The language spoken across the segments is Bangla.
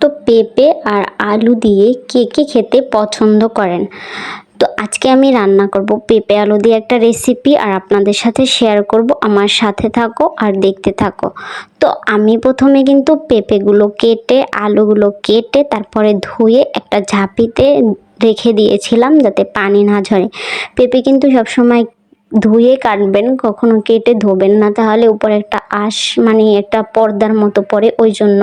তো পেঁপে আর আলু দিয়ে কে কে খেতে পছন্দ করেন? তো আজকে আমি রান্না করব পেঁপে আলু দিয়ে একটা রেসিপি আর আপনাদের সাথে শেয়ার করব। আমার সাথে থাকো আর দেখতে থাকো। তো আমি প্রথমে কিন্তু পেঁপেগুলো কেটে, আলুগুলো কেটে, তারপরে ধুয়ে একটা ঝাঁপিতে রেখে দিয়েছিলাম যাতে পানি না ঝরে। পেঁপে কিন্তু সবসময় ধুয়ে কাটবেন, কখনো কেটে ধোবেন না। তাহলে উপরে একটা আঁশ মানে একটা পর্দার মতো পড়ে ওই জন্য।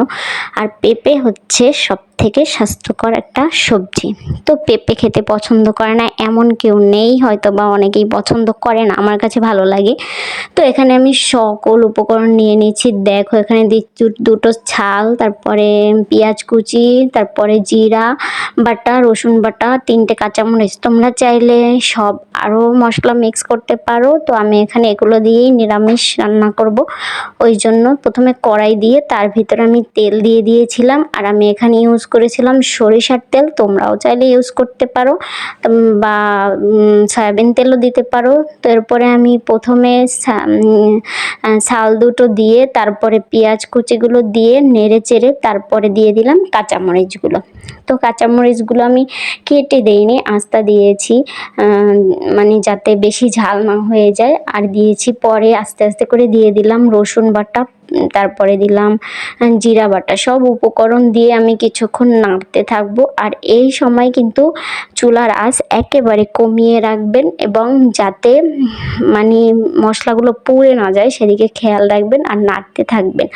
আর পেঁপে হচ্ছে সব থেকে স্বাস্থ্যকর একটা সবজি। তো পেঁপে খেতে পছন্দ করে না, এমন কেউ নেই হয়তো বা অনেকেই পছন্দ করে না, আমার কাছে ভালো লাগে। তো এখানে আমি সকল উপকরণ নিয়ে নিয়েছি দেখো, এখানে দিচ্ছি দুটো ছাল, তারপরে পেঁয়াজ কুচি, তারপরে জিরা, বাটা, রসুন বাটা, তিনটে কাঁচামরিচ। তোমরা চাইলে সব আরও মশলা মিক্স করতে পারো। তো আমি এখানে এগুলো দিয়েই নিরামিষ রান্না করব। ওই জন্য প্রথমে কড়াই দিয়ে তার ভিতরে আমি তেল দিয়ে দিয়েছিলাম। আর আমি এখানে ইউজ করেছিলাম সরিষার তেল, তোমরাও চাইলে ইউজ করতে পারো বা সয়াবিন তেলও দিতে পারো। তো এরপরে আমি প্রথমে ছাল দুটো দিয়ে, তারপরে পেঁয়াজ কুচিগুলো দিয়ে নেড়ে চেড়ে তারপরে দিয়ে দিলাম কাঁচামরিচগুলো। তো কাঁচামরিচগুলো আমি কেটে দেইনি, আস্তা দিয়েছি মানে যাতে বেশি ঝাল না হয়ে যায়। আর দিয়েছি পরে আস্তে আস্তে করে দিয়ে দিলাম রসুন বাটা তারপরে দিলাম জিরা বাটা। সব উপকরণ দিয়ে আমি কিছুক্ষণ নাড়তে থাকব। আর এই সময় কিন্তু চুলার আঁচ একেবারে কমিয়ে রাখবেন এবং যাতে মানে মশলাগুলো পুড়ে না যায়, সেদিকে খেয়াল রাখবেন আর নাড়তে থাকবেন।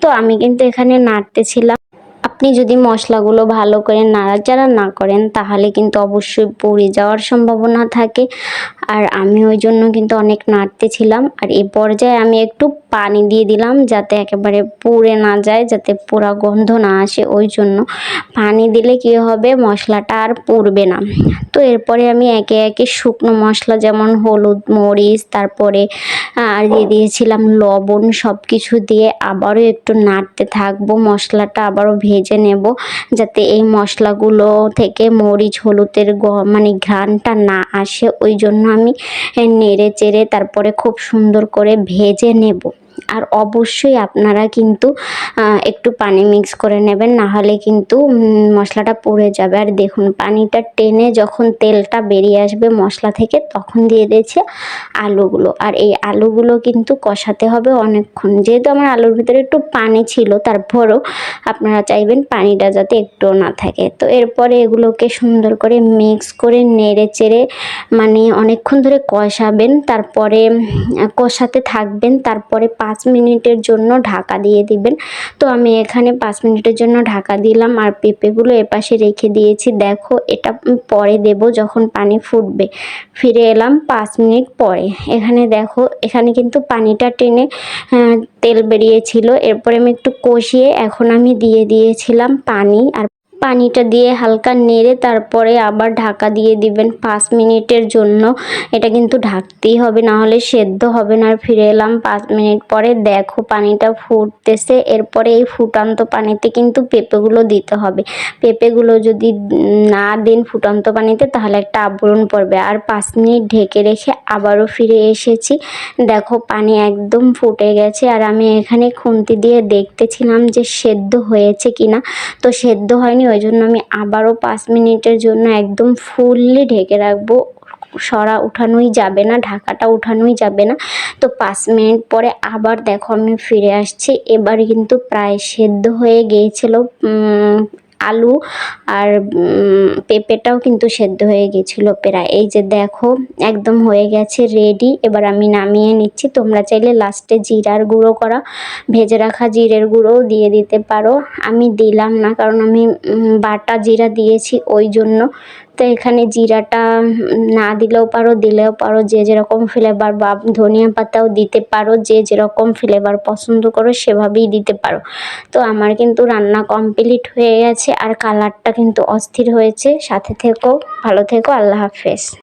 তো আমি কিন্তু এখানে নাড়তেছিলাম। আপনি যদি মশলাগুলো ভালো করে নাড়াচাড়া না করেন, তাহলে কিন্তু অবশ্যই পুড়ে যাওয়ার সম্ভাবনা থাকে। আর আমি ওই জন্য কিন্তু অনেক নাড়তেছিলাম আর এই পর্যায়ে আমি একটু পানি দিয়ে দিলাম যাতে একেবারে পুড়ে না যায়, যাতে পোড়া গন্ধ না আসে। ওই জন্য পানি দিলে কি হবে, মশলাটা আর পুড়বে না। তো এরপরে আমি একে একে শুকনো মশলা যেমন হলুদ, মরিচ, তারপরে আর দিয়ে দিয়েছিলাম লবণ সব কিছু দিয়ে আবারও একটু নাড়তে থাকব। মশলাটা আবারও ভেজে নেব যাতে এই মশলাগুলো থেকে মরিচ, হলুদের গ- মানে ঘ্রাণটা না আসে। ওই জন্য আমি নেড়ে চেড়ে তারপরে খুব সুন্দর করে ভেজে নেব। আর অবশ্যই আপনারা কিন্তু একটু পানি মিক্স করে নেবেন না হলে কিন্তু মশলাটা পুড়ে যাবে। আর দেখুন, পানিটা টেনে যখন তেলটা বেরিয়ে আসবে মশলা থেকে, তখন দিয়ে দিয়েছে আলুগুলো। আর এই আলুগুলো কিন্তু কষাতে হবে অনেকক্ষণ। যেহেতু আমার আলুর ভিতরে একটু পানি ছিল, তারপরও আপনারা চাইবেন পানিটা যাতে একটুও না থাকে। তো এরপরে এগুলোকে সুন্দর করে মিক্স করে নেড়ে চেড়ে মানে অনেকক্ষণ ধরে কষাবেন, তারপরে কষাতে থাকবেন, তারপরে পাঁচ মিনিটের জন্য ঢাকা দিয়ে দিবেন। তো আমি এখানে পাঁচ মিনিটের জন্য ঢাকা দিলাম আর পেঁপেগুলো এপাশে রেখে দিয়েছি। দেখো, এটা পরে দেব যখন পানি ফুটবে। ফিরে এলাম পাঁচ মিনিট পরে। এখানে দেখো, এখানে কিন্তু পানিটা টেনে তেল বেরিয়েছিল। এরপরে আমি একটু কষিয়ে এখন আমি দিয়ে দিয়েছিলাম পানি আর পানিটা দিয়ে হালকা নেড়ে তারপরে আবার ঢাকা দিয়ে দিবেন পাঁচ মিনিটের জন্য। এটা কিন্তু ঢাকতেই হবে, না হলে সেদ্ধ হবে না। আর ফিরে এলাম পাঁচ মিনিট পরে। দেখো পানিটা ফুটতেছে। এরপরে এই ফুটান্ত পানিতে কিন্তু পেঁপেগুলো দিতে হবে। পেঁপেগুলো যদি না দেন ফুটান্ত পানিতে, তাহলে একটা আবরণ পড়বে। আর পাঁচ মিনিট ঢেকে রেখে আবারও ফিরে এসেছি। দেখো পানি একদম ফুটে গেছে। আর আমি এখানে খুন্তি দিয়ে দেখতেছিলাম যে সেদ্ধ হয়েছে কিনা। তো সেদ্ধ হয়নি ওই জন্য আমি আবারও পাঁচ মিনিটের জন্য একদম ফুললি ঢেকে রাখব। সরা উঠানোই যাবে না, ঢাকাটা উঠানোই যাবে না। তো পাঁচ মিনিট পরে আবার দেখো আমি ফিরে আসছি। এবার কিন্তু প্রায় সেদ্ধ হয়ে গিয়েছিল আলু আর পেঁপেটাও কিন্তু সেদ্ধ হয়ে গেছিল প্রায়। এই যে দেখো, একদম হয়ে গেছে রেডি এবার আমি নামিয়ে নিচ্ছি। তোমরা চাইলে লাস্টে জিরার গুঁড়ো করা, ভেজে রাখা জিরের গুঁড়োও দিয়ে দিতে পারো। আমি দিলাম না, কারণ আমি বাটা জিরা দিয়েছি, ওই জন্য তো এখানে জিরাটা না দিলেও পারো দিলেও পারো, যে যেরকম ফ্লেভার বা ধনিয়া পাতাও দিতে পারো, যে যেরকম ফ্লেভার পছন্দ করো সেভাবেই দিতে পারো। তো আমার কিন্তু রান্না কমপ্লিট হয়ে গেছে আর কালারটা কিন্তু অস্থির হয়েছে। সাথে থেকো, ভালো থেকো, আল্লাহ হাফেজ।